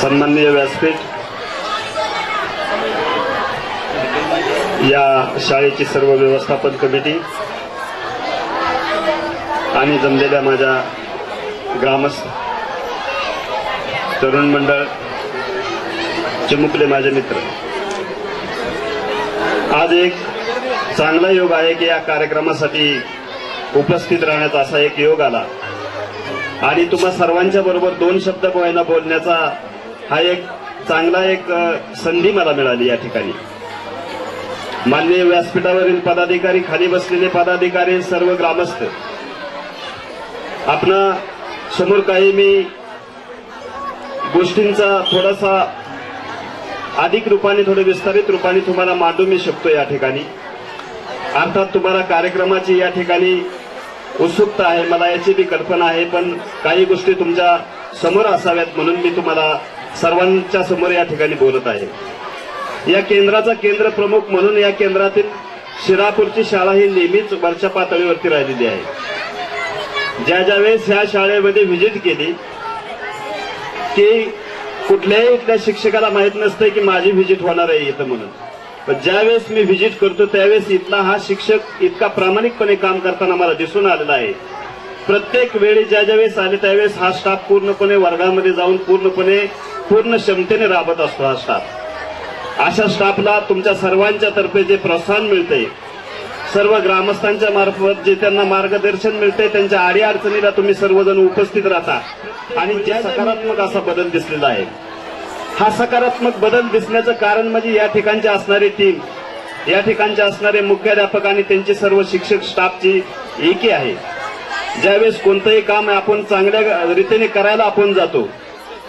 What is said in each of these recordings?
सन्माननीय व्यासपीठ या शाळेची सर्व व्यवस्थापन कमिटी आणि जमलेल्या माझ्या ग्रामस्थ तरुण मंडळ चिमुकले माझे मित्र. आज एक चांगला योग आहे की या कार्यक्रमासाठी उपस्थित राहण्याचा असा एक योग आला. आणि तुम्हा सर्वांच्या बरोबर दोन शब्द कोयना बोलण्याचा हा एक चांगला एक संधी मला मिळाली या ठिकाणी. माननीय व्यासपीठावरील पदाधिकारी खाली बसलेले पदाधिकारी सर्व ग्रामस्थ. आपणा समोर काही मी गोष्टींचा थोडासा अधिक रूपाने थोडे विस्तारित रूपाने तुम्हाला मांडू मी शकतो या ठिकाणी. अर्थात तुम्हाला कार्यक्रमाची या ठिकाणी उत्सुकता आहे मला याची बी कल्पना आहे पण काही गोष्टी तुमच्यासमोर असाव्यात म्हणून मी तुम्हाला सर्वांच्या समोर या ठिकाणी बोलत आहे. या केंद्राचा केंद्र प्रमुख म्हणून या केंद्रातील शिरापूरची शाळा ही नेहमीच वरच्या पातळीवरती राहिलेली आहे. ज्या ज्या वेळेस ह्या शाळेमध्ये व्हिजिट केली की कुठल्याही इथल्या शिक्षकाला माहीत नसतं की माझी व्हिजिट होणार आहे इथं म्हणून. पण ज्यावेळेस मी व्हिजिट करतो त्यावेळेस इथला हा शिक्षक इतका प्रामाणिकपणे काम करताना मला दिसून आलेला आहे. प्रत्येक वेळी ज्या ज्या वेळेस आले त्यावेळेस हा स्टाफ पूर्णपणे वर्गामध्ये जाऊन पूर्णपणे पूर्ण क्षमतेने राबत असतो हा स्टाफ अशा स्टाफला तुमच्या सर्वांच्या तर्फे जे प्रोत्साहन मिळते सर्व ग्रामस्थांच्या मार्फत जे त्यांना मार्गदर्शन मिळते त्यांच्या आडी अडचणीला तुम्ही सर्वजण उपस्थित राहता. आणि ज्या सकारात्मक असा बदल दिसलेला आहे. हा सकारात्मक बदल दिसण्याचं कारण म्हणजे या ठिकाणची असणारी टीम या ठिकाणचे असणारे मुख्याध्यापक आणि त्यांचे सर्व शिक्षक स्टाफची एकी आहे. ज्यावेळेस कोणतंही काम आपण चांगल्या रीतीने करायला आपण जातो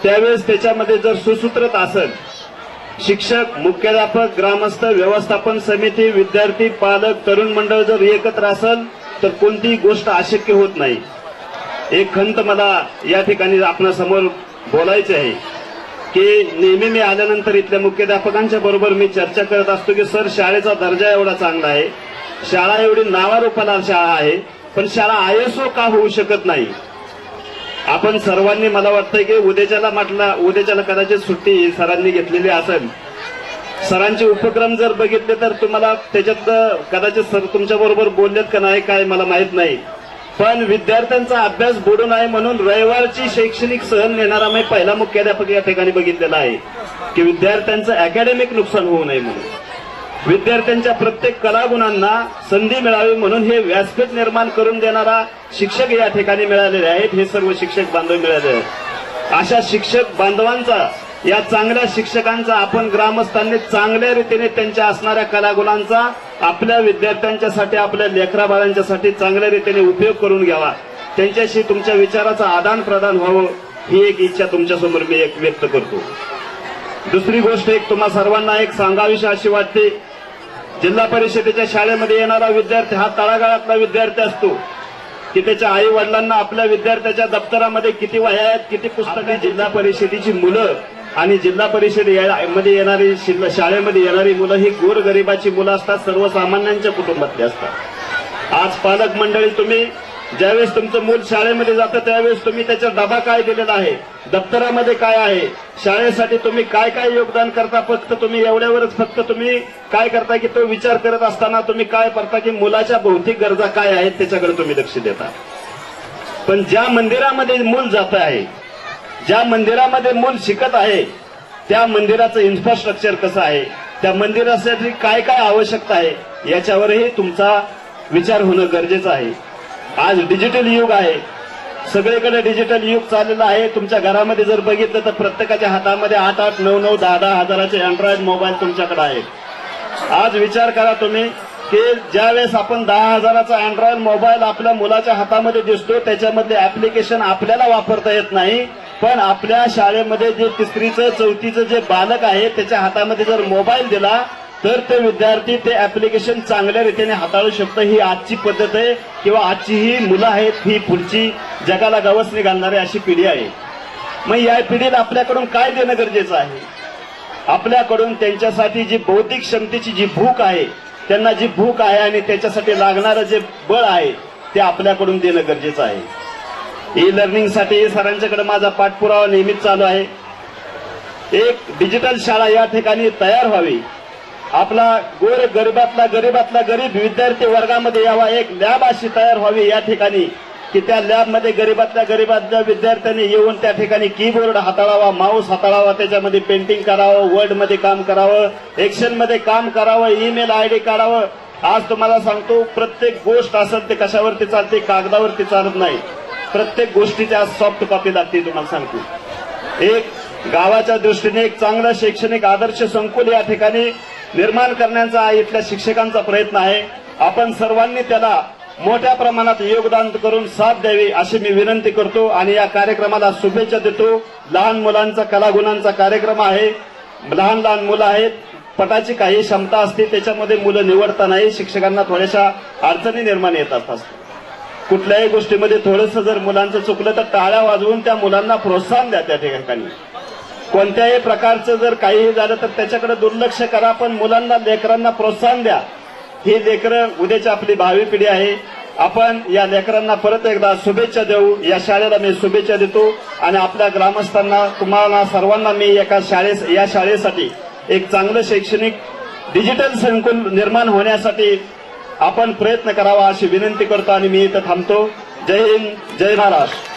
त्यावेळेस त्याच्यामध्ये जर सुसूत्रत असेल शिक्षक मुख्याध्यापक ग्रामस्थ व्यवस्थापन समिती विद्यार्थी पालक तरुण मंडळ जर एकत्र असेल तर कोणतीही गोष्ट अशक्य होत नाही. एक खंत मला या ठिकाणी आपणासमोर बोलायचे आहे की नेहमी मी आल्यानंतर इथल्या मुख्याध्यापकांच्या बरोबर मी चर्चा करत असतो की सर शाळेचा दर्जा एवढा चांगला आहे. शाळा एवढी नावारूपाला शाळा आहे पण शाळा आयएसओ का होऊ शकत नाही? आपण सर्वांनी मला वाटतंय की उद्याच्याला म्हटलं उद्याच्याला कदाचित सुट्टी सरांनी घेतलेली असेल. सरांचे उपक्रम जर बघितले तर तुम्हाला त्याच्यात कदाचित सर तुमच्या बरोबर बोललेत का नाही काय मला माहीत नाही. पण विद्यार्थ्यांचा अभ्यास बुडू नये म्हणून रविवारची शैक्षणिक सहल नेणारा मी पहिला मुख्याध्यापक या ठिकाणी बघितलेला आहे की विद्यार्थ्यांचं अकॅडमिक नुकसान होऊ नये म्हणून. विद्यार्थ्यांच्या प्रत्येक कलागुणांना संधी मिळावी म्हणून हे व्यासपीठ निर्माण करून देणारा शिक्षक या ठिकाणी मिळालेले आहेत. हे सर्व शिक्षक बांधव मिळाले आहेत. अशा शिक्षक बांधवांचा या चांगल्या शिक्षकांचा आपण ग्रामस्थांनी चांगल्या रीतीने त्यांच्या असणाऱ्या कलागुणांचा आपल्या विद्यार्थ्यांच्यासाठी आपल्या लेकराबाळांच्यासाठी चांगल्या रीतीने उपयोग करून घ्यावा. त्यांच्याशी तुमच्या विचाराचं आदान प्रदान व्हावं ही एक इच्छा तुमच्यासमोर मी एक व्यक्त करतो. दुसरी गोष्ट एक तुम्हा सर्वांना एक सांगावीशी अशी वाटते जिल्हा परिषदेच्या शाळेमध्ये येणारा विद्यार्थी हा तळागाळातला विद्यार्थी असतो. की त्याच्या आई वडिलांना आपल्या विद्यार्थ्याच्या दप्तरामध्ये किती वह्या आहेत किती पुस्तकं आहेत जिल्हा परिषदेची मुलं आणि जिल्हा परिषदमध्ये येणारी शाळेमध्ये येणारी मुलं ही गोरगरिबाची मुलं असतात सर्वसामान्यांच्या कुटुंबातली असतात. आज पालक मंडळी तुम्ही ज्यावेळेस तुमचं मूल शाळेमध्ये जातं त्यावेळेस तुम्ही त्याचा डबा काय दिलेला आहे? दप्तरामध्ये काय आहे? शाळेसाठी तुम्ही काय काय योगदान करता? फक्त तुम्ही एवढ्यावरच फक्त तुम्ही काय करता की तो विचार करत असताना तुम्ही काय करता की मुलाच्या भौतिक गरजा काय आहेत त्याच्याकडे तुम्ही लक्ष देता. पण ज्या मंदिरामध्ये मूल जात आहे ज्या मंदिरामध्ये मूल शिकत आहे त्या मंदिराचं इन्फ्रास्ट्रक्चर कसं आहे त्या मंदिरासाठी काय काय आवश्यकता आहे याच्यावरही तुमचा विचार होणं गरजेचं आहे. आज डिजिटल युग आहे. सगळीकडे डिजिटल युग चाललेलं आहे. तुमच्या घरामध्ये जर बघितलं तर प्रत्येकाच्या हातामध्ये आठ आठ नऊ नऊ दहा दहा हजाराचे अँड्रॉइड मोबाईल तुमच्याकडे आहेत आज विचार करा तुम्ही की ज्यावेळेस आपण दहा हजाराचा अँड्रॉइड मोबाईल आपल्या मुलाच्या हातामध्ये दिसतो त्याच्यामधले ऍप्लिकेशन आपल्याला वापरता येत नाही. पण आपल्या शाळेमध्ये जे तिसरीचं चौथीचं जे बालक आहे त्याच्या हातामध्ये जर मोबाईल दिला तर ते विद्यार्थी ते ऍप्लिकेशन चांगल्या रीतीने हाताळू शकतं. ही आजची पद्धत आहे किंवा आजची ही मुलं आहेत ही पुढची जगाला गवसणी घालणारी अशी पिढी आहे. मग या पिढीला आपल्याकडून काय देणं गरजेचं आहे? आपल्याकडून त्यांच्यासाठी जी बौद्धिक क्षमतेची जी भूक आहे त्यांना जी भूक आहे आणि त्याच्यासाठी लागणारं जे बळ आहे ते आपल्याकडून देणं गरजेचं आहे. ई लर्निंगसाठी सरांच्याकडे माझा पाठपुरावा नेहमीच चालू आहे. एक डिजिटल शाळा या ठिकाणी तयार व्हावी. आपला गोर गरीबातला गरीबातला गरीब विद्यार्थी वर्गामध्ये यावा एक लॅब अशी तयार व्हावी या ठिकाणी की त्या लॅबमध्ये गरीबातल्या गरीबातल्या विद्यार्थ्यांनी येऊन त्या ठिकाणी कीबोर्ड हाताळावा माऊस हाताळावा त्याच्यामध्ये पेंटिंग करावं वर्डमध्ये काम करावं एक्शनमध्ये काम करावं ईमेल आय डी काढावं. आज तुम्हाला सांगतो प्रत्येक गोष्ट असेल ते कशावरती चालते कागदावरती चालत नाही. प्रत्येक गोष्टीची आज सॉफ्ट कॉपी लागते तुम्हाला सांगतो. एक गावाच्या दृष्टीने एक चांगलं शैक्षणिक आदर्श संकुल या ठिकाणी निर्माण करण्याचा इथल्या शिक्षकांचा प्रयत्न आहे. आपण सर्वांनी त्याला मोठ्या प्रमाणात योगदान करून साथ द्यावी अशी मी विनंती करतो आणि या कार्यक्रमाला शुभेच्छा देतो. लहान मुलांचा कलागुणांचा कार्यक्रम आहे. लहान लहान मुलं आहेत. पटाची काही क्षमता असते त्याच्यामध्ये मुलं निवडता नाही. शिक्षकांना थोड्याशा अडचणी निर्माण येतात. असतात कुठल्याही गोष्टीमध्ये थोडंसं जर मुलांचं चुकलं तर टाळ्या वाजवून त्या मुलांना प्रोत्साहन द्या त्या ठिकाणी. कोणत्याही प्रकारचं जर काहीही झालं तर त्याच्याकडे दुर्लक्ष करा पण मुलांना लेकरांना प्रोत्साहन द्या. ही लेकरं उद्याची आपली भावी पिढी आहे. आपण या लेकरांना परत एकदा शुभेच्छा देऊ. या शाळेला मी शुभेच्छा देतो. आणि आपल्या ग्रामस्थांना तुम्हाला सर्वांना मी एका शाळेस या शाळेसाठी एक चांगलं शैक्षणिक डिजिटल संकुल निर्माण होण्यासाठी आपण प्रयत्न करावा अशी विनंती करतो आणि मी इथं थांबतो. जय हिंद जय महाराष्ट्र.